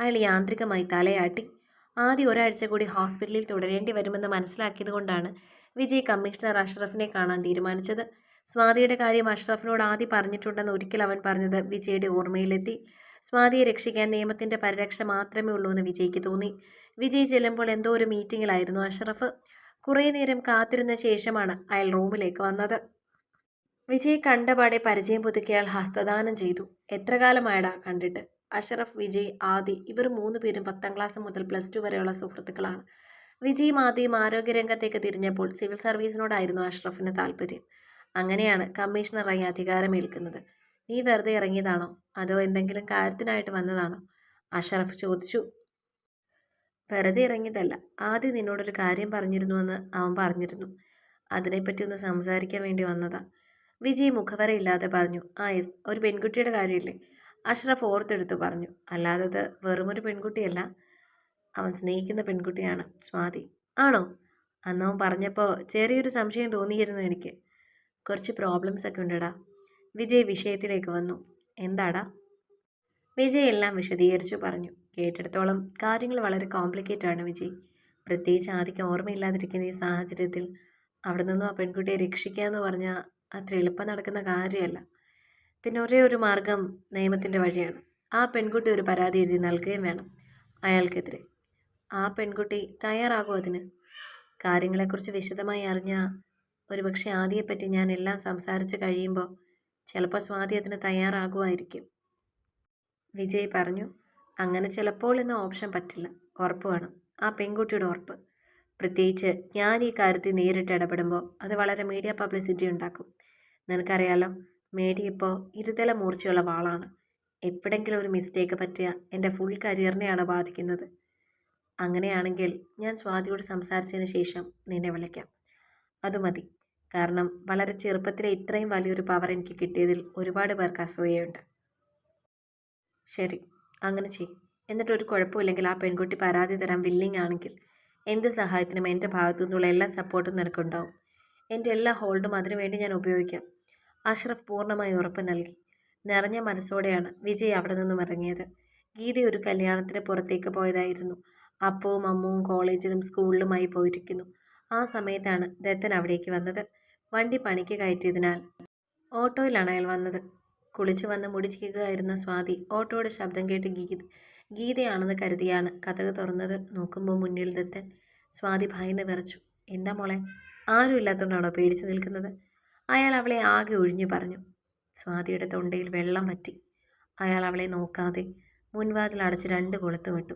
അയാൾ യാന്ത്രികമായി തലയാട്ടി. ആദ്യം ഒരാഴ്ച കൂടി ഹോസ്പിറ്റലിൽ തുടരേണ്ടി വരുമെന്ന് മനസ്സിലാക്കിയതുകൊണ്ടാണ് വിജയ് കമ്മീഷണർ അഷ്റഫിനെ കാണാൻ തീരുമാനിച്ചത്. സ്വാതിയുടെ കാര്യം അഷ്റഫിനോട് ആദ്യം പറഞ്ഞിട്ടുണ്ടെന്ന് ഒരിക്കൽ അവൻ പറഞ്ഞത് വിജയുടെ ഓർമ്മയിലെത്തി. സ്വാതിയെ രക്ഷിക്കാൻ നിയമത്തിന്റെ പരിരക്ഷ മാത്രമേ ഉള്ളൂ എന്ന് വിജയ്ക്ക് തോന്നി. വിജയ് ചെല്ലുമ്പോൾ എന്തോ ഒരു മീറ്റിങ്ങിലായിരുന്നു അഷ്റഫ്. കുറേ നേരം കാത്തിരുന്ന ശേഷമാണ് അയാൾ റൂമിലേക്ക് വന്നത്. വിജയ് കണ്ടപാടെ പരിചയം പുതുക്കിയാൽ ഹസ്തദാനം ചെയ്തു. എത്ര കാലമായടാ കണ്ടിട്ട്? അഷറഫ് വിജയ് ആദി ഇവർ മൂന്ന് പേരും പത്താം ക്ലാസ് മുതൽ പ്ലസ് ടു വരെയുള്ള സുഹൃത്തുക്കളാണ്. വിജയും ആദിയും ആരോഗ്യരംഗത്തേക്ക് തിരിഞ്ഞപ്പോൾ സിവിൽ സർവീസിനോടായിരുന്നു അഷ്റഫിന് താല്പര്യം അങ്ങനെയാണ് കമ്മീഷണറായി അധികാരമേൽക്കുന്നത്. നീ വെറുതെ ഇറങ്ങിയതാണോ? അതോ എന്തെങ്കിലും കാര്യത്തിനായിട്ട് വന്നതാണോ? അഷറഫ് ചോദിച്ചു. വെറുതെ ഇറങ്ങിയതല്ല. ആദ്യം നിന്നോടൊരു കാര്യം പറഞ്ഞിരുന്നുവെന്ന് അവൻ പറഞ്ഞിരുന്നു. അതിനെപ്പറ്റി ഒന്ന് സംസാരിക്കാൻ വേണ്ടി വന്നതാ. വിജയ് മുഖവരയില്ലാതെ പറഞ്ഞു ആ യെസ് ഒരു പെൺകുട്ടിയുടെ കാര്യമില്ലേ? അഷ്റഫ് ഓർത്തെടുത്ത് പറഞ്ഞു അല്ലാതെ അത് വെറുമൊരു പെൺകുട്ടിയല്ല. അവൻ സ്നേഹിക്കുന്ന പെൺകുട്ടിയാണ് സ്വാതി. ആണോ? അന്നവൻ പറഞ്ഞപ്പോൾ ചെറിയൊരു സംശയം തോന്നിയിരുന്നു എനിക്ക്. കുറച്ച് പ്രോബ്ലംസ് ഒക്കെ ഉണ്ടടാ. വിജയ് വിഷയത്തിലേക്ക് വന്നു. എന്താടാ? വിജയ് എല്ലാം വിശദീകരിച്ചു പറഞ്ഞു. കേട്ടിടത്തോളം കാര്യങ്ങൾ വളരെ കോംപ്ലിക്കേറ്റ് ആണ് വിജയ്. പ്രത്യേകിച്ച് ആദ്യം ഓർമ്മയില്ലാതിരിക്കുന്ന ഈ സാഹചര്യത്തിൽ അവിടെ നിന്നും ആ പെൺകുട്ടിയെ രക്ഷിക്കുക എന്ന് പറഞ്ഞാൽ അത്ര എളുപ്പം നടക്കുന്ന കാര്യമല്ല. പിന്നെ ഒരേ ഒരു മാർഗം നിയമത്തിന്റെ വഴിയാണ്. ആ പെൺകുട്ടി ഒരു പരാതി എഴുതി നൽകുകയും വേണം അയാൾക്കെതിരെ. ആ പെൺകുട്ടി തയ്യാറാകും അതിന്? കാര്യങ്ങളെക്കുറിച്ച് വിശദമായി അറിഞ്ഞാൽ ഒരുപക്ഷെ ആദിയെപ്പറ്റി ഞാൻ എല്ലാം സംസാരിച്ച് കഴിയുമ്പോൾ ചിലപ്പോൾ സ്വാതി അതിന് തയ്യാറാകുമായിരിക്കും. വിജയ് പറഞ്ഞു അങ്ങനെ ചിലപ്പോൾ എന്ന ഓപ്ഷൻ പറ്റില്ല. ഉറപ്പ് വേണം. ആ പെൺകുട്ടിയുടെ ഉറപ്പ്. പ്രത്യേകിച്ച് ഞാൻ ഈ കാര്യത്തിൽ നേരിട്ട് ഇടപെടുമ്പോൾ അത് വളരെ മീഡിയ പബ്ലിസിറ്റി ഉണ്ടാക്കും. നിനക്കറിയാലോ മീഡിയ ഇപ്പോൾ ഇരുതല മൂർച്ചയുള്ള വാളാണ്. എവിടെങ്കിലും ഒരു മിസ്റ്റേക്ക് പറ്റിയ എന്റെ ഫുൾ കരിയറിനെയാണ് ബാധിക്കുന്നത്. അങ്ങനെയാണെങ്കിൽ ഞാൻ സ്വാതിയോട് സംസാരിച്ചതിന് ശേഷം നിന്നെ വിളിക്കാം. അത് മതി. കാരണം വളരെ ചെറുപ്പത്തിലെ ഇത്രയും വലിയൊരു പവർ എനിക്ക് കിട്ടിയതിൽ ഒരുപാട് പേർക്ക് അസൂയയുണ്ട്. ശരി അങ്ങനെ ചെയ്യും. എന്നിട്ട് ഒരു കുഴപ്പമില്ലെങ്കിൽ ആ പെൺകുട്ടി പരാതി തരാൻ വില്ലിങ് ആണെങ്കിൽ എന്ത് സഹായത്തിനും എന്റെ ഭാഗത്തു നിന്നുള്ള എല്ലാ സപ്പോർട്ടും നിനക്കുണ്ടാവും. എന്റെ എല്ലാ ഹോൾഡും അതിനുവേണ്ടി ഞാൻ ഉപയോഗിക്കാം. അഷ്റഫ് പൂർണമായി ഉറപ്പ് നൽകി. നിറഞ്ഞ മനസ്സോടെയാണ് വിജയ് അവിടെ നിന്നും ഇറങ്ങിയത്. ഗീത ഒരു കല്യാണത്തിന് പുറത്തേക്ക് പോയതായിരുന്നു. അപ്പവും അമ്മവും കോളേജിലും സ്കൂളിലുമായി പോയിരിക്കുന്നു. ആ സമയത്താണ് ദത്തൻ അവിടേക്ക് വന്നത്. വണ്ടി പണിക്ക് കയറ്റിയതിനാൽ ഓട്ടോയിലാണ് അയാൾ വന്നത്. കുളിച്ചു വന്ന് മുടി ചീകുകയായിരുന്ന സ്വാതി ഓട്ടോയുടെ ശബ്ദം കേട്ട് ഗീത ഗീതയാണെന്ന് കരുതിയാണ് കഥക് തുറന്നത് നോക്കുമ്പോൾ മുന്നിൽ ദത്തൻ. സ്വാതി ഭയന്ന് വിറച്ചു. എന്താ മോളെ? ആരും ഇല്ലാത്തതുകൊണ്ടാണോ പേടിച്ചു നിൽക്കുന്നത്? അയാൾ അവളെ ആകെ ഒഴിഞ്ഞു പറഞ്ഞു. സ്വാതിയുടെ തൊണ്ടയിൽ വെള്ളം പറ്റി അയാൾ അവളെ നോക്കാതെ മുൻവാതിൽ അടച്ച് രണ്ട് കൊളുത്തു വിട്ടു.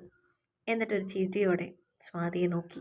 എന്നിട്ടൊരു ചിരിയോടെ സ്വാതിയെ നോക്കി.